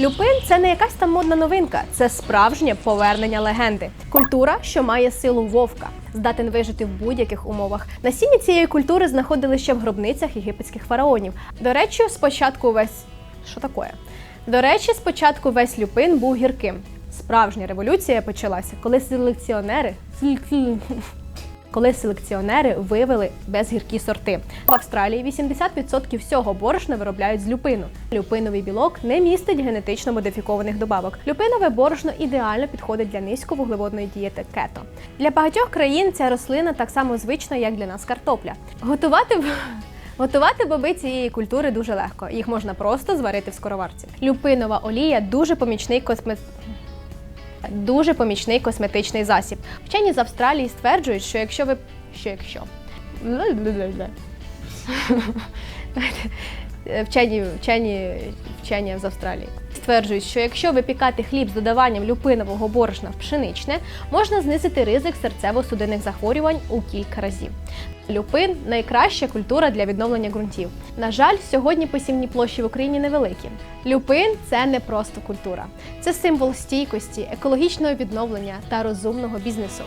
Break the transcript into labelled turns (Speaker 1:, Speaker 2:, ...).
Speaker 1: Люпин це не якась там модна новинка, це справжнє повернення легенди. Культура, що має силу вовка, здатен вижити в будь-яких умовах. Насіння цієї культури знаходили ще в гробницях єгипетських фараонів. До речі, спочатку весь що таке? До речі, спочатку весь люпин був гірким. Справжня революція почалася, коли селекціонери коли селекціонери вивели безгіркі сорти. В Австралії 80% всього борошна виробляють з люпину. Люпиновий білок не містить генетично модифікованих добавок. Люпинове борошно ідеально підходить для низьковуглеводної дієти кето. Для багатьох країн ця рослина так само звична, як для нас картопля. Готувати б- Готувати боби цієї культури дуже легко. Їх можна просто зварити в скороварці. Люпинова олія дуже помічний косме... дуже помічний косметичний засіб. Вчені з Австралії стверджують, що якщо ви. що якщо. Вчені, вчені, вчені з Австралії стверджують, що якщо випікати хліб з додаванням люпинового борошна в пшеничне, можна знизити ризик серцево-судинних захворювань у кілька разів. Люпин найкраща культура для відновлення ґрунтів. На жаль, сьогодні посівні площі в Україні невеликі. Люпин це не просто культура, це символ стійкості, екологічного відновлення та розумного бізнесу.